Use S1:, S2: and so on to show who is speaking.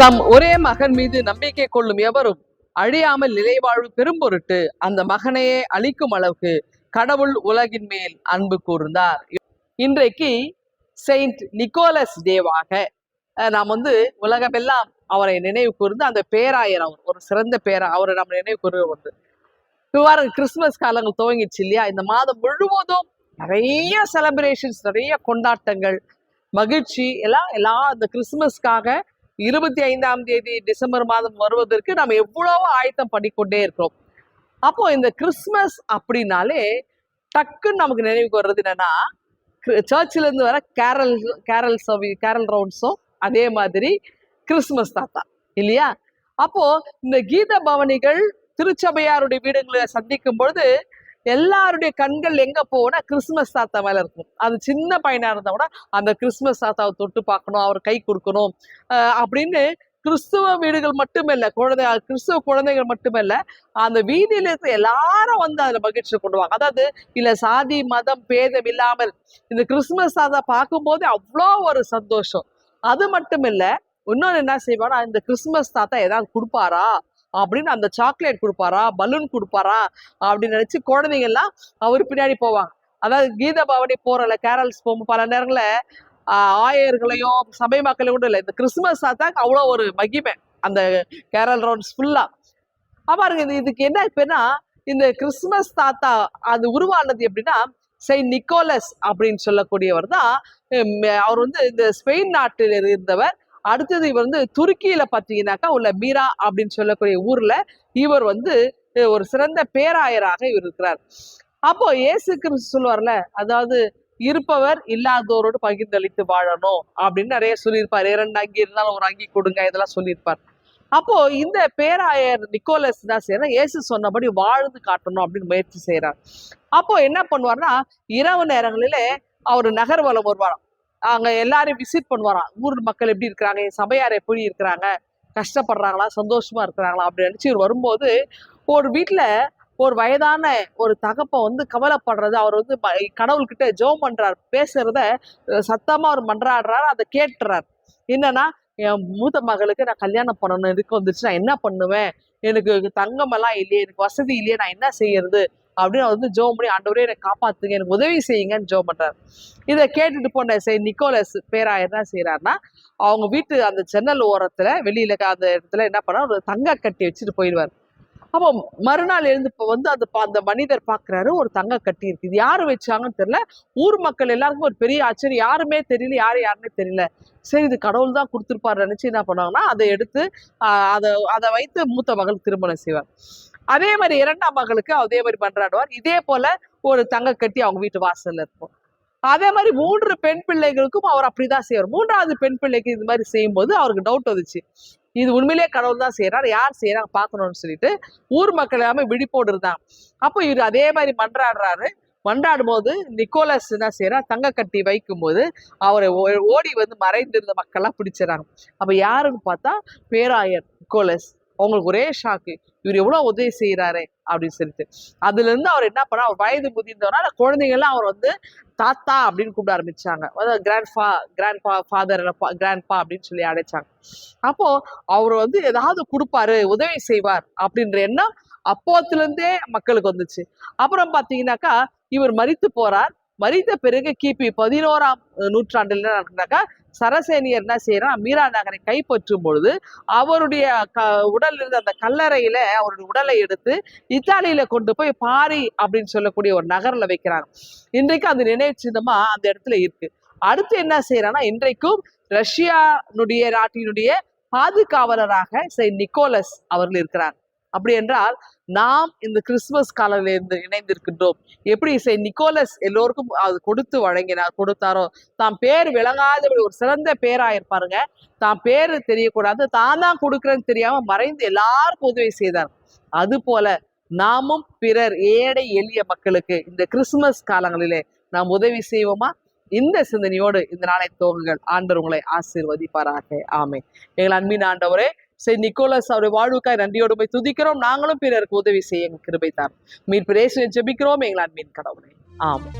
S1: தம் ஒரே மகன் மீது நம்பிக்கை கொள்ளும் எவரும் அழியாமல் நிலைவாழ்வு பெரும் பொருட்டு அந்த மகனையே அழிக்கும் அளவுக்கு கடவுள் உலகின் மேல் அன்பு கூர்ந்தார். இன்றைக்கு செயின்ட் நிக்கோலஸ் டேவாக நாம் வந்து உலகமெல்லாம் அவரை நினைவு கூர்ந்து அந்த பேராயர் அவர் ஒரு சிறந்த பேரா அவரை நம்ம நினைவு கூறுவது ஒன்று. இவ்வாறு கிறிஸ்துமஸ் காலங்கள் துவங்கிச்சு இல்லையா? இந்த மாதம் முழுவதும் நிறைய செலிப்ரேஷன்ஸ் நிறைய கொண்டாட்டங்கள் மகிழ்ச்சி எல்லாம் எல்லாம் அந்த கிறிஸ்துமஸ்க்காக இருபத்தி ஐந்தாம் தேதி டிசம்பர் மாதம் வருவதற்கு நம்ம எவ்வளவோ ஆயத்தம் பண்ணிக்கொண்டே இருக்கிறோம். அப்போ இந்த கிறிஸ்மஸ் அப்படின்னாலே டக்குன்னு நமக்கு நினைவுக்கு வர்றது என்னன்னா சர்ச்சிலேருந்து வர கேரல் கேரல் சவி கேரல் ரவுண்ட்ஸும் அதே மாதிரி கிறிஸ்மஸ் தாத்தா இல்லையா? அப்போ இந்த கீத பவனிகள் திருச்சபையாருடைய வீடுகளை சந்திக்கும் பொழுது எல்லாருடைய கண்கள் எங்க போனா கிறிஸ்மஸ் தாத்தா மேல இருக்கும். அது சின்ன பையனா இருந்தா கூட அந்த கிறிஸ்மஸ் தாத்தாவை தொட்டு பார்க்கணும் அவர் கை கொடுக்கணும். அப்படின்னு கிறிஸ்துவ வீடுகள் மட்டுமல்ல குழந்தை கிறிஸ்துவ குழந்தைகள் மட்டுமல்ல அந்த வீதியில இருக்கிற எல்லாரும் வந்து அதுல மகிழ்ச்சி கொண்டுவாங்க அதாவது இல்ல சாதி மதம் பேதம் இல்லாமல் இந்த கிறிஸ்துமஸ் தாத்தா பார்க்கும்போது அவ்வளோ ஒரு சந்தோஷம். அது மட்டும் இல்ல இன்னொன்னு என்ன செய்வானா இந்த கிறிஸ்துமஸ் தாத்தா ஏதாவது கொடுப்பாரா? அப்படின்னு அந்த சாக்லேட் கொடுப்பாரா பலூன் கொடுப்பாரா அப்படின்னு நினைச்சு குழந்தைங்க எல்லாம் அவர் பின்னாடி போவாங்க. அதாவது கீத பவனி போறல கேரல்ஸ் போகும். பல நேரங்களில் ஆயர்களையும் சபை மக்களையும் கூட இல்லை. இந்த கிறிஸ்துமஸ் தான் அவ்வளோ ஒரு மகிமை. அந்த கேரல் ரவுண்ட்ஸ் ஃபுல்லா பாருங்க இது இதுக்கு என்ன இப்பனா இந்த கிறிஸ்துமஸ் தாத்தா அது உருவானது எப்படின்னா செயின்ட் நிக்கோலஸ் அப்படின்னு சொல்லக்கூடியவர் தான். அவர் வந்து இந்த ஸ்பெயின் நாட்டில் இருந்தவர். அடுத்தது இவர் வந்து துருக்கியில பார்த்தீங்கன்னாக்கா உள்ள மீரா அப்படின்னு சொல்லக்கூடிய ஊர்ல இவர் வந்து ஒரு சிறந்த பேராயராக இவர் இருக்கிறார். அப்போ இயேசு கிறிஸ்து சொல்லுவார்ல அதாவது இருப்பவர் இல்லாதோரோடு பகிர்ந்தளித்து வாழணும் அப்படின்னு நிறைய சொல்லியிருப்பார். இரண்டு அங்கி இருந்தாலும் ஒரு அங்கி கொடுங்க இதெல்லாம் சொல்லியிருப்பார். அப்போ இந்த பேராயர் நிக்கோலஸ் தான் செய்யறேன் இயேசு சொன்னபடி வாழ்ந்து காட்டணும் அப்படின்னு முயற்சி செய்யறார் அப்போ என்ன பண்ணுவார்னா இரவு நேரங்களிலே அவர் நகர்வலம் வருவாராம். அங்க எல்லாரையும் விசிட் பண்ணுவாராம். ஊர் மக்கள் எப்படி இருக்கிறாங்க? என் சபையார் எப்படி இருக்கிறாங்க? கஷ்டப்படுறாங்களா? சந்தோஷமா இருக்கிறாங்களா? அப்படி நினச்சி இவர் வரும்போது ஒரு வீட்டில் ஒரு வயதான ஒரு தகப்பை வந்து கவலைப்படுறது அவர் வந்து கடவுள்கிட்ட ஜெபம் பண்ணுறார் பேசுறத சத்தமாக அவர் மன்றாடுறாரு அதை கேட்டுறார். என்னன்னா என் மூத்த மகளுக்கு நான் கல்யாணம் பண்ணணும் இதுக்கு வந்துச்சு நான் என்ன பண்ணுவேன்? எனக்கு தங்கம் எல்லாம் இல்லையே எனக்கு வசதி இல்லையே நான் என்ன செய்யறது? அப்படின்னு அவர் வந்து ஜோம் பண்ணி ஆண்டவரே எனக்கு காப்பாத்துங்க. எனக்கு உதவி செய்யுங்கன்னு ஜோம் பண்றாரு. இதை கேட்டுட்டு போன செய் நிக்கோலஸ் பேராயர் என்ன செய்யறாருன்னா அவங்க வீட்டு அந்த ஜன்னல் ஓரத்துல வெளியில அந்த இடத்துல என்ன பண்ணா ஒரு தங்க கட்டி வச்சுட்டு போயிடுவார். அப்போ மறுநாள் எழுந்து இப்போ வந்து அந்த பா- அந்த மனிதர் பாக்குறாரு ஒரு தங்க கட்டி இருக்கு. இது யாரு வச்சாங்கன்னு தெரியல. ஊர் மக்கள் எல்லாருக்கும் ஒரு பெரிய ஆச்சரியம். யாருமே தெரியல யாரு யாருன்னே தெரியல. சரி இது கடவுள் தான் கொடுத்துருப்பாரு நினைச்சு என்ன பண்ணுவாங்கன்னா அதை எடுத்து அதை அதை வைத்து மூத்த மகள் திருமணம் செய்வார் அதே மாதிரி இரண்டாம் மகளுக்கு அதே மாதிரி பண்றாடுவார். இதே போல ஒரு தங்க கட்டி அவங்க வீட்டு வாசல்ல இருக்கும். அதே மாதிரி மூன்று பெண் பிள்ளைகளுக்கும் அவர் அப்படிதான் செய்வார். மூன்றாவது பெண் பிள்ளைக்கு இது மாதிரி செய்யும்போது அவருக்கு டவுட் வந்துச்சு. இது உண்மையிலேயே கடவுள் தான் செய்யறாரு யார் செய்யறாங்க பார்க்கணும்னு சொல்லிட்டு ஊர் மக்கள் எல்லாமே விழிப்போடு இருந்தாங்க. அப்போ இவர் அதே மாதிரி மன்றாடுறாரு. மன்றாடும் போது நிக்கோலஸ் என்ன செய்யறா தங்க கட்டி வைக்கும் போது அவரை ஓ- ஓடி வந்து மறைந்திருந்த மக்கள்லாம் பிடிச்சிடறாங்க. அப்ப யாருன்னு பார்த்தா பேராயர் நிக்கோலஸ். அவங்களுக்கு ஒரே ஷாக்கு இவர் எவ்வளோ உதவி செய்கிறாரே அப்படின்னு சொல்லிட்டு. அதுலேருந்து அவர் என்ன பண்ணா அவர் வயது முதிர்ந்தவரால் குழந்தைங்கள்லாம் அவர் வந்து தாத்தா அப்படின்னு கூப்பிட ஆரம்பிச்சாங்க. அதாவது கிராண்ட் ஃபா கிராண்ட் ஃபா ஃபாதர் கிராண்ட் பா அப்படின்னு சொல்லி அழைச்சாங்க. அப்போ அவர் வந்து ஏதாவது கொடுப்பாரு உதவி செய்வார் அப்படின்ற எண்ணம் அப்போத்துலேருந்தே மக்களுக்கு வந்துச்சு. அப்புறம் பார்த்தீங்கன்னாக்கா இவர் மறித்து போறார். மறித்த பிறகு கிபி பதினோராம் நூற்றாண்டுல என்ன சரசேனியர் என்ன செய்யறான் மீரா நகரை கைப்பற்றும் பொழுது அவருடைய க உடல் இருந்த அந்த கல்லறையில அவருடைய உடலை எடுத்து இத்தாலியில கொண்டு போய் பாரி அப்படின்னு சொல்லக்கூடிய ஒரு நகர்ல வைக்கிறாங்க. இன்றைக்கு அந்த நினைவு சின்னமா அந்த இடத்துல இருக்கு. அடுத்து என்ன செய்யறான்னா இன்றைக்கும் ரஷ்யானுடைய நாட்டினுடைய பாதுகாவலராக செய் நிக்கோலஸ் அவர்கள் இருக்கிறார். அப்படி என்றால் நாம் இந்த கிறிஸ்துமஸ் காலையில இணைந்திருக்கின்றோம். எப்படி இசை நிக்கோலஸ் எல்லோருக்கும் அது கொடுத்து வழங்கினார் கொடுத்தாரோ? தாம் பேர் விளங்காதபடி ஒரு சிறந்த பேராயிருப்பாருங்க தாம் பேர் தெரியக்கூடாது தான் தான் கொடுக்குறேன்னு தெரியாம மறைந்து எல்லாருக்கும் உதவி செய்தார். அது போல நாமும் பிறர் ஏழை எளிய மக்களுக்கு இந்த கிறிஸ்துமஸ் காலங்களிலே நாம் உதவி செய்வோமா? இந்த சிந்தனையோடு இந்த நாளை துவங்குங்கள். ஆண்டவர் உங்களை ஆசீர்வதிப்பாராக. ஆமே எங்கள் அன்பின் ஆண்டவரே செய் நிக்கோலஸ் அவருடைய வாழ்வுக்காய் நன்றியோடு போய் துதிக்கிறோம். நாங்களும் பிறருக்கு உதவி செய்ய எங்கள் கிருபை தார் மீர் பிரேசுவை ஜெபிக்கிறோம். எங்கள் அன்பின் கடவுளை. ஆமாம்